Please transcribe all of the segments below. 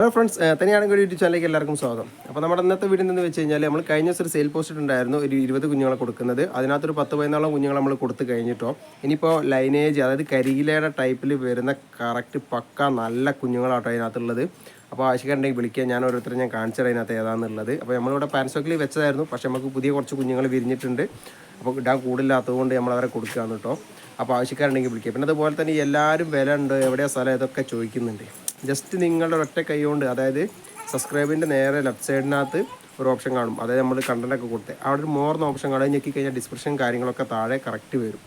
Hello friends തനിയാണെങ്കിൽ YouTube ചാനലിലേക്ക് എല്ലാവർക്കും സ്വാഗതം. അപ്പോൾ നമ്മുടെ ഇന്നത്തെ വീഡിയോ എന്ന് വെച്ച് കഴിഞ്ഞാൽ നമ്മൾ കഴിഞ്ഞ ദിവസം ഒരു സെയിൽ പോസ്റ്റ് ഉണ്ടായിരുന്നു ഒരു ഇരുപത് കുഞ്ഞുങ്ങളെ കൊടുക്കുന്നത്. അതിനകത്തൊരു പത്ത് പതിനാലോളം കുഞ്ഞുങ്ങൾ നമ്മൾ കൊടുത്തു കഴിഞ്ഞിട്ടോ. ഇനിയിപ്പോൾ ലൈനേജ് അതായത് കരികിലയുടെ ടൈപ്പിൽ വരുന്ന കറക്റ്റ് പക്ക നല്ല കുഞ്ഞുങ്ങളാട്ടോ അതിനകത്തുള്ളത്. അപ്പോൾ ആവശ്യക്കാരുണ്ടെങ്കിൽ വിളിക്കുക ഞാൻ ഓരോരുത്തരും ഞാൻ കാണിച്ചത് അതിനകത്ത് ഏതാണെന്നുള്ളത് അപ്പോൾ നമ്മളിവിടെ പാൻസോക്കിൽ വെച്ചതായിരുന്നു. പക്ഷേ നമുക്ക് പുതിയ കുറച്ച് കുഞ്ഞുങ്ങൾ വിരിഞ്ഞിട്ടുണ്ട്. അപ്പോൾ ഇടാൻ കൂടില്ലാത്തതുകൊണ്ട് നമ്മൾ അവരെ കൊടുക്കുകയാണ് കേട്ടോ. അപ്പോൾ ആവശ്യക്കാരുണ്ടെങ്കിൽ വിളിക്കുക പിന്നെ അതുപോലെ തന്നെ എല്ലാവരും വില ഉണ്ട്. എവിടെയാണ് സ്ഥലം? ഇതൊക്കെ ചോദിക്കുന്നുണ്ട്. ജസ്റ്റ് നിങ്ങളുടെ ഒറ്റ കൈ കൊണ്ട് അതായത് സബ്സ്ക്രൈബിന്റെ നേരെ ലെഫ്റ്റ് സൈഡിനകത്ത് ഒരു ഓപ്ഷൻ കാണും. അതായത് നമ്മൾ കണ്ടന്റൊക്കെ കൊടുത്ത്. അവിടെ ഒരു മോർന്ന ഓപ്ഷൻ കാണാൻ ഞെക്കി കഴിഞ്ഞാൽ ഡിസ്ക്രിപ്ഷൻ കാര്യങ്ങളൊക്കെ താഴെ കറക്റ്റ് വരും.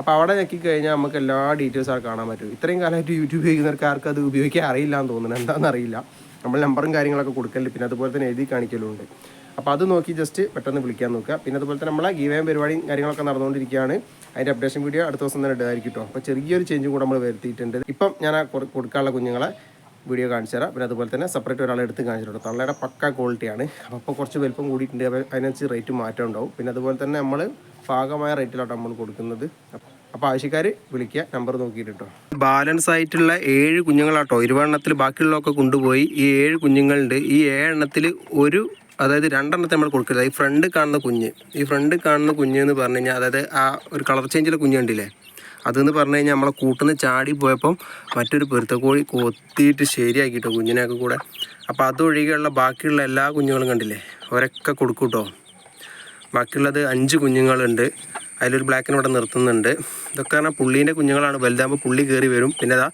അപ്പോൾ അവിടെ ഞെക്കി കഴിഞ്ഞാൽ നമുക്ക് എല്ലാ ഡീറ്റെയിൽസ് ആ കാണാൻ പറ്റും. ഇത്രയും കാലമായിട്ട് യൂട്യൂബ് ഉപയോഗിക്കുന്നവർക്ക് ആർക്കും അത് ഉപയോഗിക്കാൻ അറിയില്ല എന്ന് തോന്നുന്നു. എന്താണെന്ന് അറിയില്ല. നമ്മൾ നമ്പറും കാര്യങ്ങളൊക്കെ കൊടുക്കലുണ്ട്. പിന്നെ അതുപോലെ തന്നെ എഴുതി കാണിക്കലുണ്ട് അപ്പോൾ അത് നോക്കി ജസ്റ്റ് പെട്ടെന്ന് വിളിക്കാൻ നോക്കുക. പിന്നെ അതുപോലെ തന്നെ നമ്മളെ ഗീവേം പരിപാടിയും കാര്യങ്ങളൊക്കെ നടന്നുകൊണ്ടിരിക്കുകയാണ്. അതിന്റെ അപ്ഡേഷൻ വീഡിയോ അടുത്ത ദിവസം തന്നെ ഇടുമായിരിക്കും കേട്ടോ. അപ്പോൾ ചെറിയൊരു ചേഞ്ചും കൂടെ നമ്മൾ വരുത്തിയിട്ടുണ്ട്. ഇപ്പം ഞാൻ കൊടുക്കാനുള്ള കുഞ്ഞുങ്ങളെ വീഡിയോ കാണിച്ചു തരാം. പിന്നെ അതുപോലെ തന്നെ സെപ്പറേറ്റ് ഒരാളെ എടുത്ത് കാണിച്ചിട്ടുണ്ട് തള്ളയുടെ പക്ക ക്വാളിറ്റിയാണ് അപ്പോൾ അപ്പോൾ കുറച്ച് വലുപ്പം കൂടിയിട്ടുണ്ട്. അതിനനുസരിച്ച് റേറ്റ് മാറ്റം ഉണ്ടാവും. പിന്നെ അതുപോലെ തന്നെ നമ്മൾ ഭാഗമായ റേറ്റിലാണ് നമ്മൾ കൊടുക്കുന്നത്. അപ്പോൾ ആവശ്യക്കാർ വിളിക്കുക. നമ്പർ നോക്കിയിട്ട് ബാലൻസ് ആയിട്ടുള്ള ഏഴ് കുഞ്ഞുങ്ങളാട്ടോ ഇരുപതെണ്ണത്തിൽ ബാക്കിയുള്ളതൊക്കെ കൊണ്ടുപോയി ഈ ഏഴ് കുഞ്ഞുങ്ങളുണ്ട്. ഈ ഏഴെണ്ണത്തിൽ ഒരു അതായത് രണ്ടെണ്ണത്തെ നമ്മൾ കൊടുക്കരുത്. ഈ ഫ്രണ്ട് കാണുന്ന കുഞ്ഞ്. ഈ ഫ്രണ്ട് കാണുന്ന കുഞ്ഞ് എന്ന് പറഞ്ഞു കഴിഞ്ഞാൽ അതായത് ആ ഒരു കളർ ചേഞ്ചിലെ കുഞ്ഞ് കണ്ടില്ലേ? അതെന്ന് പറഞ്ഞു കഴിഞ്ഞാൽ നമ്മളെ കൂട്ടുന്ന ചാടി പോയപ്പം മറ്റൊരു പെരുത്തക്കോഴി കൊത്തിയിട്ട് ശരിയാക്കിട്ടോ കുഞ്ഞിനെയൊക്കെ കൂടെ. അപ്പോൾ അതൊഴികെയുള്ള ബാക്കിയുള്ള എല്ലാ കുഞ്ഞുങ്ങളും കണ്ടില്ലേ? ഒരൊക്കെ കൊടുക്കും കേട്ടോ ബാക്കിയുള്ളത് അഞ്ച് കുഞ്ഞുങ്ങളുണ്ട്. അതിലൊരു ബ്ലാക്കിനെ ഇവിടെ നിർത്തുന്നുണ്ട്. ഇതൊക്കെ പറഞ്ഞാൽ പുള്ളീന്റെ കുഞ്ഞുങ്ങളാണ്. വലുതാകുമ്പോൾ പുള്ളി കയറി വരും. പിന്നെ അതാ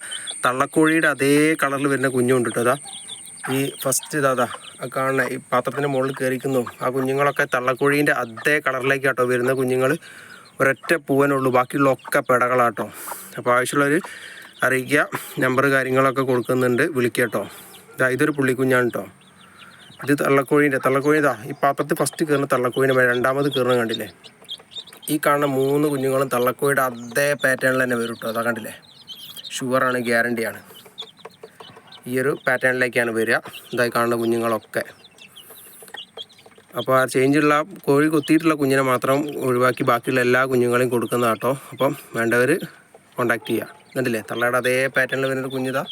തള്ളക്കോഴിയുടെ അതേ കളറിൽ വരുന്ന കുഞ്ഞുണ്ട് കേട്ടോ അതാ ഈ ഫസ്റ്റ് ഇതാ ആ കാണുന്ന ഈ പാത്രത്തിന്റെ മുകളിൽ കയറിക്കുന്നു ആ കുഞ്ഞുങ്ങളൊക്കെ തള്ളക്കോഴീന്റെ അതേ കളറിലേക്ക് കേട്ടോ വരുന്ന കുഞ്ഞുങ്ങൾ ഒരൊറ്റ പൂവനുള്ളൂ ബാക്കിയുള്ള ഒക്കെ പെടകളാട്ടോ. അപ്പോൾ ആവശ്യമുള്ളവർ അറിയിക്കുക. നമ്പർ കാര്യങ്ങളൊക്കെ കൊടുക്കുന്നുണ്ട്. വിളിക്കുക കേട്ടോ ഇതാ ഇതൊരു പുള്ളിക്കുഞ്ഞാണ് കേട്ടോ ഇത് തള്ളക്കോഴീന്റെ തള്ളക്കോഴി ഇതാ. ഈ പാത്രത്തിൽ ഫസ്റ്റ് കയറുന്ന തള്ളക്കോഴിന്റെ രണ്ടാമത് കയറുന്ന കണ്ടില്ലേ? ഈ കാണുന്ന മൂന്ന് കുഞ്ഞുങ്ങളും തള്ളക്കോഴിയുടെ അതേ പാറ്റേണിൽ തന്നെ വരും കേട്ടോ അതാ കണ്ടില്ലേ? ഷുവറാണ് ഗ്യാരണ്ടിയാണ് ഈ ഒരു പാറ്റേണിലേക്കാണ് വരിക. ഇതായി കാണുന്ന കുഞ്ഞുങ്ങളൊക്കെ. അപ്പോൾ ആ ചേഞ്ചുള്ള കോഴി കൊത്തിയിട്ടുള്ള കുഞ്ഞിനെ മാത്രം ഒഴിവാക്കി ബാക്കിയുള്ള എല്ലാ കുഞ്ഞുങ്ങളെയും കൊടുക്കുന്ന കേട്ടോ. അപ്പം വേണ്ടവർ കോണ്ടാക്ട് ചെയ്യുക കണ്ടില്ലേ? തള്ളയുടെ അതേ പാറ്റേണിൽ വരുന്നൊരു കുഞ്ഞിതാ.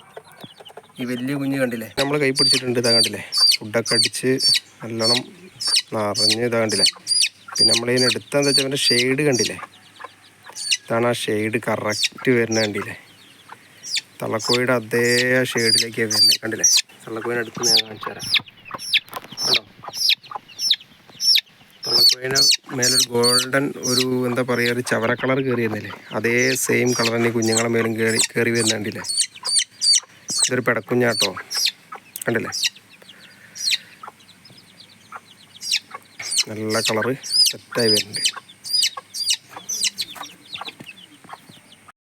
ഈ വലിയ കുഞ്ഞ് കണ്ടില്ലേ? നമ്മൾ കൈ പിടിച്ചിട്ടുണ്ട് ഇതാ കണ്ടില്ലേ? ഫുഡൊക്കെ അടിച്ച് നല്ലോണം നിറഞ്ഞ് ഇതാ കണ്ടില്ലേ? പിന്നെ നമ്മളിതിന് എടുത്തതെന്ന് വെച്ചാൽ അവന്റെ ഷെയ്ഡ് കണ്ടില്ലേ? ഇതാണ് ആ ഷെയ്ഡ് കറക്റ്റ് വരുന്ന കണ്ടില്ലേ? തള്ളക്കോഴിയുടെ അതേ ഷെയ്ഡിലേക്കാണ് വരുന്നത് കണ്ടില്ലേ? തള്ളക്കോഴിനെ അടുത്ത് ഞാൻ കാണിച്ചു തരാം കണ്ടോ തള്ളക്കോഴിന് മേലൊരു ഗോൾഡൻ ഒരു എന്താ പറയുക ഒരു ചവര കളർ കയറി വരുന്നില്ലേ അതേ സെയിം കളർ തന്നെ കുഞ്ഞുങ്ങളെ മേലും കയറി കയറി വരുന്നുണ്ടല്ലേ? ഇതൊരു പെടക്കുഞ്ഞാട്ടോ. കണ്ടില്ലേ? നല്ല കളറ് സെറ്റായി വരുന്നുണ്ട്.